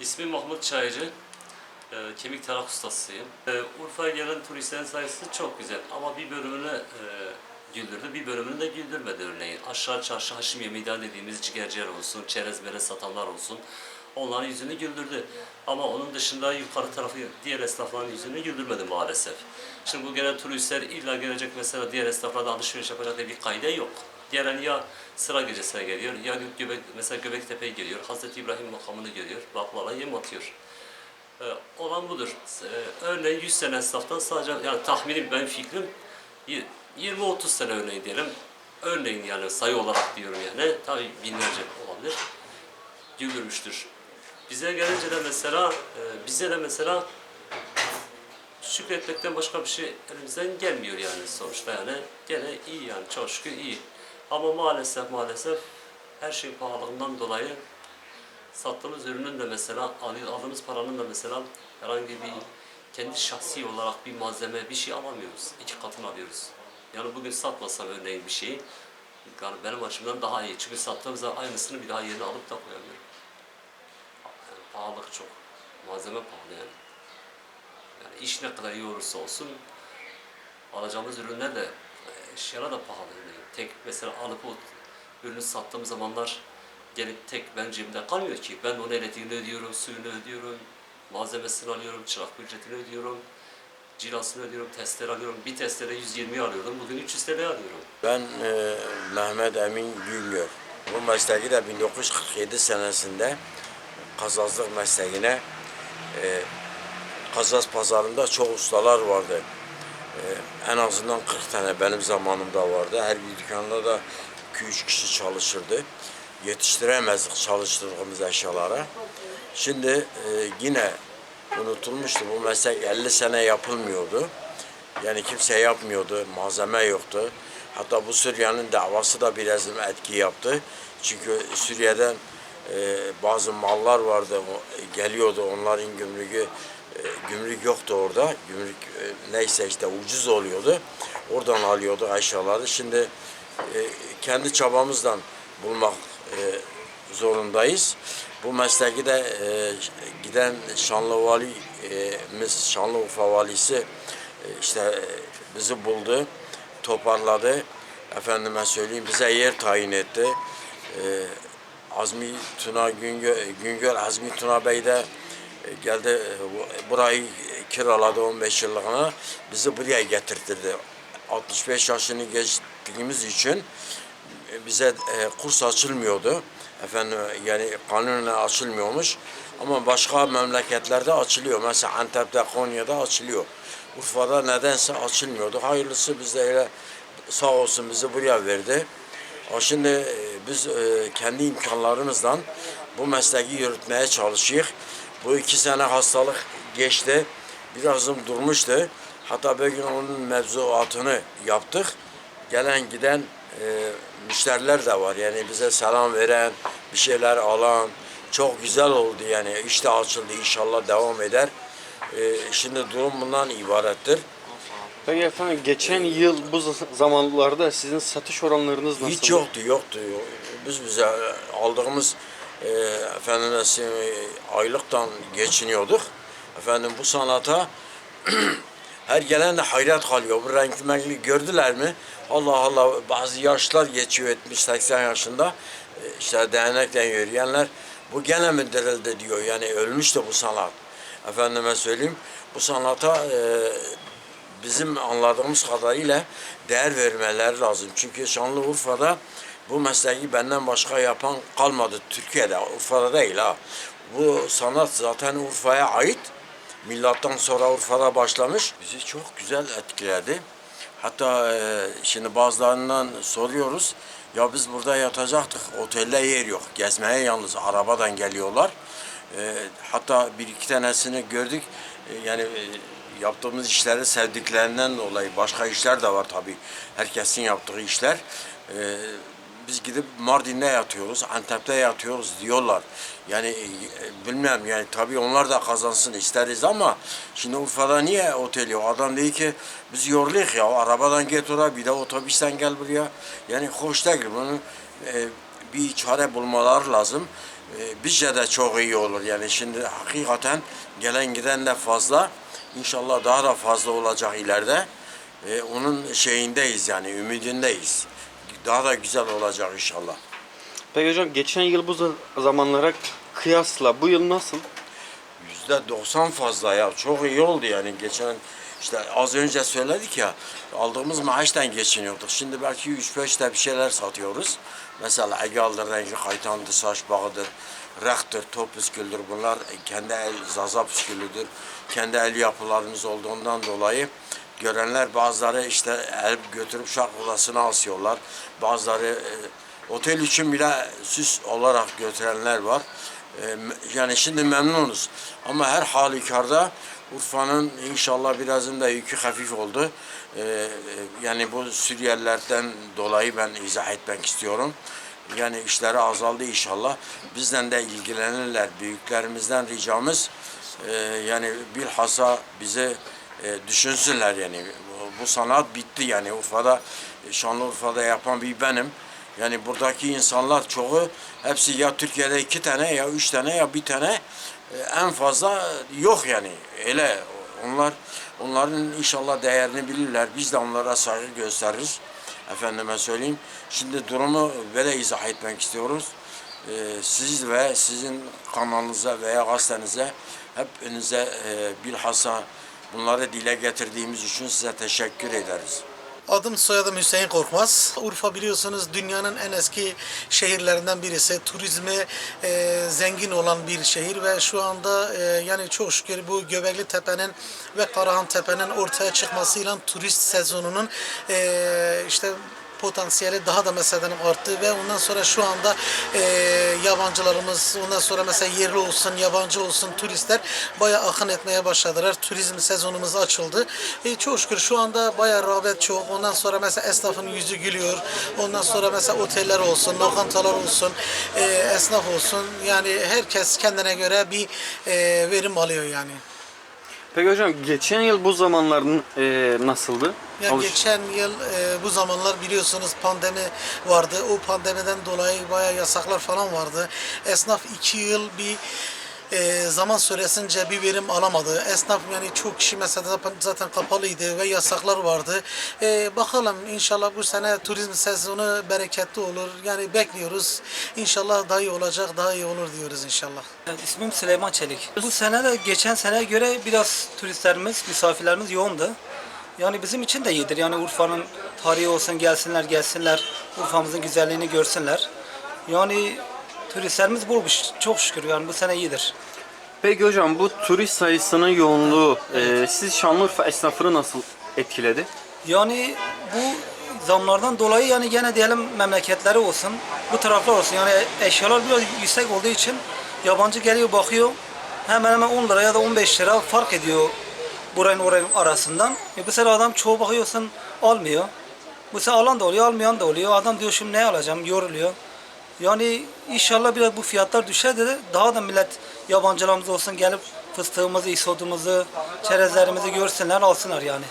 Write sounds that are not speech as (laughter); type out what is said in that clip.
İsmim Mahmut Çaycı. Ee, kemik tarak ustasıyım. Ee, Urfa'ya gelen turistlerin sayısı çok güzel ama bir bölümünü e, güldürdü, bir bölümünü de güldürmedi örneğin. Aşağı çarşı Haşimiye Meydan dediğimiz ciğerciler olsun, çerez mere satanlar olsun. Onların yüzünü güldürdü. Ama onun dışında yukarı tarafı diğer esnafların yüzünü güldürmedi maalesef. Şimdi bu gelen turistler illa gelecek mesela diğer esnaflarda alışveriş yapacak diye bir kaide yok. Gelen ya sıra gecesine geliyor, ya Göbek, mesela Göbektepe'ye geliyor, Hazreti İbrahim makamını görüyor, baklava yem atıyor. Ee, olan budur. Ee, örneğin 100 sene esnaftan sadece, yani tahminim benim fikrim y- 20-30 sene örneğin diyelim. Örneğin yani sayı olarak diyorum yani, tabii binlerce olabilir. Güldürmüştür. Bize gelince de mesela, e, bize de mesela şükretmekten başka bir şey elimizden gelmiyor yani sonuçta yani. Gene iyi yani çok şükür iyi. Ama maalesef maalesef her şey pahalılığından dolayı sattığımız ürünün de mesela al- aldığımız paranın da mesela herhangi bir kendi şahsi olarak bir malzeme bir şey alamıyoruz. İki katını alıyoruz. Yani bugün satmasam örneğin bir şeyi yani benim açımdan daha iyi. Çünkü sattığım zaman aynısını bir daha yerine alıp da koyamıyorum. Yani pahalılık çok. Malzeme pahalı yani. Yani iş ne kadar iyi olursa olsun alacağımız ürünler de eşyalar da pahalı. Yani tek mesela alıp o ürünü sattığım zamanlar gelip tek ben cebimde kalmıyor ki. Ben onun elektriğini ödüyorum, suyunu ödüyorum, malzemesini alıyorum, çırak ücretini ödüyorum, cilasını ödüyorum, testleri alıyorum. Bir testere 120 alıyordum, bugün 300 TL alıyorum. Ben e, Mehmet Emin Güngör. Bu mesleği de 1947 senesinde kazazlık mesleğine e, kazaz pazarında çok ustalar vardı. E, en azından 40 tane benim zamanımda vardı. Her bir dükkanda da 2-3 kişi çalışırdı. Yetiştiremezdik çalıştırdığımız eşyalara. Şimdi e, yine unutulmuştu. Bu meslek 50 sene yapılmıyordu. Yani kimse yapmıyordu, malzeme yoktu. Hatta bu Suriye'nin davası da biraz etki yaptı. Çünkü Suriye'den e, bazı mallar vardı, geliyordu onların gümrüğü, gümrük yoktu orada. Gümrük e, neyse işte ucuz oluyordu. Oradan alıyordu eşyaları. Şimdi e, kendi çabamızdan bulmak e, zorundayız. Bu mesleği de e, giden Şanlı Valimiz, Şanlıurfa Valisi e, işte e, bizi buldu, toparladı. Efendime söyleyeyim bize yer tayin etti. E, Azmi Tuna Güngör, Güngör Azmi Tuna Bey de e, geldi e, bu- burayı kiraladı 15 yıllığına. Bizi buraya getirtirdi. 65 yaşını geçtiğimiz için bize e, kurs açılmıyordu. Efendim yani kanunen açılmıyormuş. Ama başka memleketlerde açılıyor. Mesela Antep'te, Konya'da açılıyor. Urfa'da nedense açılmıyordu. Hayırlısı bize öyle sağ olsun bizi buraya verdi. O şimdi e, biz e, kendi imkanlarımızdan bu mesleği yürütmeye çalışıyoruz. Bu iki sene hastalık geçti. Birazım durmuştu. Hatta bir gün onun mevzuatını yaptık. Gelen giden e, müşteriler de var. Yani bize selam veren, bir şeyler alan. Çok güzel oldu yani. İşte açıldı inşallah devam eder. E, şimdi durum bundan ibarettir. Peki efendim geçen yıl bu zamanlarda sizin satış oranlarınız nasıl? Hiç yoktu, yoktu. Biz bize aldığımız e, efendim aylıktan geçiniyorduk. Efendim bu sanata (clears throat) her gelen de hayret kalıyor. Bu renkli menkli gördüler mi? Allah Allah bazı yaşlar geçiyor 70-80 yaşında. E, işte değnekle yürüyenler bu gene mi dirildi diyor. Yani ölmüş de bu sanat. Efendime söyleyeyim bu sanata e, bizim anladığımız kadarıyla değer vermeleri lazım. Çünkü Şanlıurfa'da bu mesleği benden başka yapan kalmadı Türkiye'de, Urfa'da değil ha. Bu sanat zaten Urfa'ya ait. Milattan sonra Urfa'da başlamış. Bizi çok güzel etkiledi. Hatta e, şimdi bazılarından soruyoruz. Ya biz burada yatacaktık. Otelde yer yok. Gezmeye yalnız arabadan geliyorlar. E, hatta bir iki tanesini gördük. E, yani e, yaptığımız işleri sevdiklerinden dolayı başka işler de var tabii. Herkesin yaptığı işler. E, biz gidip Mardin'de yatıyoruz, Antep'te yatıyoruz diyorlar. Yani e, bilmem yani tabii onlar da kazansın isteriz ama şimdi Urfa'da niye otel yok? Adam diyor ki biz yoruluyuk ya arabadan git oraya bir de otobüsten gel buraya. Yani hoş değil bunu e, bir çare bulmaları lazım. e, bizce de çok iyi olur. Yani şimdi hakikaten gelen giden de fazla. İnşallah daha da fazla olacak ileride. E, onun şeyindeyiz yani ümidindeyiz. Daha da güzel olacak inşallah. Peki hocam geçen yıl bu za- zamanlara kıyasla bu yıl nasıl? Yüzde 90 fazla ya. Çok iyi oldu yani. Geçen işte az önce söyledik ya aldığımız maaştan geçiniyorduk. Şimdi belki 3-5 de bir şeyler satıyoruz. Mesela Egeal'dır, rengi kaytandır, saç bağıdır, rektör, top püsküldür. Bunlar kendi el, zaza püskülüdür. Kendi el yapılarımız olduğundan dolayı görenler bazıları işte el götürüp şark odasına asıyorlar. Bazıları e, otel için bile süs olarak götürenler var. E, yani şimdi memnunuz. Ama her halükarda Urfa'nın inşallah birazın da yükü hafif oldu. E, yani bu Suriyelilerden dolayı ben izah etmek istiyorum. Yani işleri azaldı inşallah. Bizden de ilgilenirler. Büyüklerimizden ricamız yani bilhassa bizi e, düşünsünler yani. Bu, bu sanat bitti yani Urfa'da, Şanlıurfa'da yapan bir benim. Yani buradaki insanlar çoğu hepsi ya Türkiye'de iki tane ya üç tane ya bir tane e, en fazla yok yani. Öyle onlar onların inşallah değerini bilirler. Biz de onlara saygı gösteririz. Efendime söyleyeyim. Şimdi durumu böyle izah etmek istiyoruz. E, siz ve sizin kanalınıza veya gazetenize hepinize e, bilhassa bunları dile getirdiğimiz için size teşekkür ederiz. Adım soyadım Hüseyin Korkmaz. Urfa biliyorsunuz dünyanın en eski şehirlerinden birisi. Turizmi e, zengin olan bir şehir ve şu anda e, yani çok şükür bu Göbekli Tepe'nin ve Karahan Tepe'nin ortaya çıkmasıyla turist sezonunun e, işte potansiyeli daha da mesela arttı ve ondan sonra şu anda e, yabancılarımız ondan sonra mesela yerli olsun yabancı olsun turistler bayağı akın etmeye başladılar. Turizm sezonumuz açıldı. E, çok şükür şu anda bayağı rağbet çok. Ondan sonra mesela esnafın yüzü gülüyor. Ondan sonra mesela oteller olsun, lokantalar olsun, e, esnaf olsun. Yani herkes kendine göre bir e, verim alıyor yani. Peki hocam geçen yıl bu zamanlar e, nasıldı? Yani Alış- geçen yıl e, bu zamanlar biliyorsunuz pandemi vardı. O pandemiden dolayı bayağı yasaklar falan vardı. Esnaf iki yıl bir e, zaman süresince bir verim alamadı. Esnaf yani çok kişi mesela zaten- kapalıydı ve yasaklar vardı. E, bakalım inşallah bu sene turizm sezonu bereketli olur. Yani bekliyoruz. İnşallah daha iyi olacak, daha iyi olur diyoruz inşallah. Evet, İsmim Süleyman Çelik. Bu sene de geçen seneye göre biraz turistlerimiz, misafirlerimiz yoğundu. Yani bizim için de iyidir. Yani Urfa'nın tarihi olsun gelsinler gelsinler. Urfa'mızın güzelliğini görsünler. Yani turistlerimiz bolmuş. Çok şükür yani bu sene iyidir. Peki hocam bu turist sayısının yoğunluğu e, siz Şanlıurfa esnafını nasıl etkiledi? Yani bu zamlardan dolayı yani gene diyelim memleketleri olsun, bu taraflar olsun. Yani eşyalar biraz yüksek olduğu için yabancı geliyor bakıyor. Hemen hemen 10 lira ya da 15 lira fark ediyor buranın orayın arasından. E bu sefer adam çoğu bakıyorsun almıyor. Bu sefer alan da oluyor, almayan da oluyor. Adam diyor şimdi ne alacağım, yoruluyor. Yani inşallah biraz bu fiyatlar düşer de daha da millet yabancılarımız olsun gelip fıstığımızı, isodumuzu, çerezlerimizi görsünler, alsınlar yani.